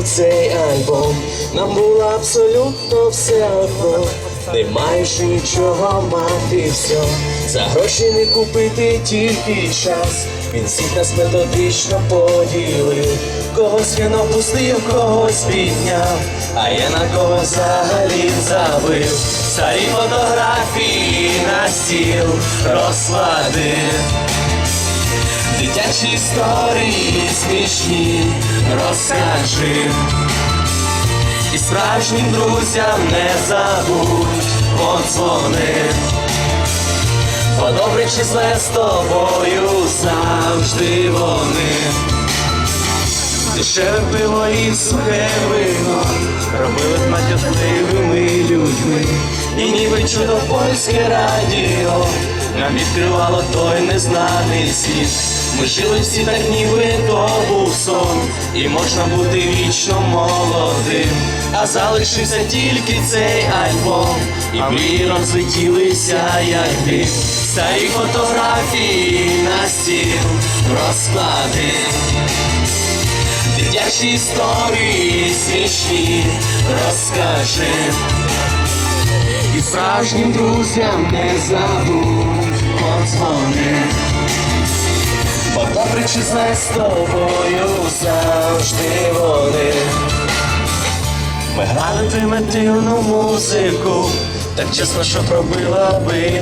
вийшов цей альбом, нам було абсолютно все одно. Не маєш нічого мати все, за гроші не купити тільки час. Він всіх нас методично поділив, когось він опустив, когось підняв, а я на кого взагалі забив. Старі фотографії на стіл розкладив. Дитячі історії смішні розкажи. І справжнім друзям не забудь подзвони. Бо добре чи зле з тобою завжди вони. Дешеве пиво і сухе вино робили б матюкливими людьми. І ніби чудо польське радіо нам відкривало той незнаний світ. Ми жили всі так, ніби то був сон, і можна бути вічно молодим. А залишився тільки цей альбом, і мрії розлетілися, як дим. Старі фотографії на стіл розклади. Дитячі історії смішні розкажи. І справжнім друзям не забудь подзвони. Бо добре чи з тобою завжди вони. Ми грали примитивну музику, так чесно, що пробила би.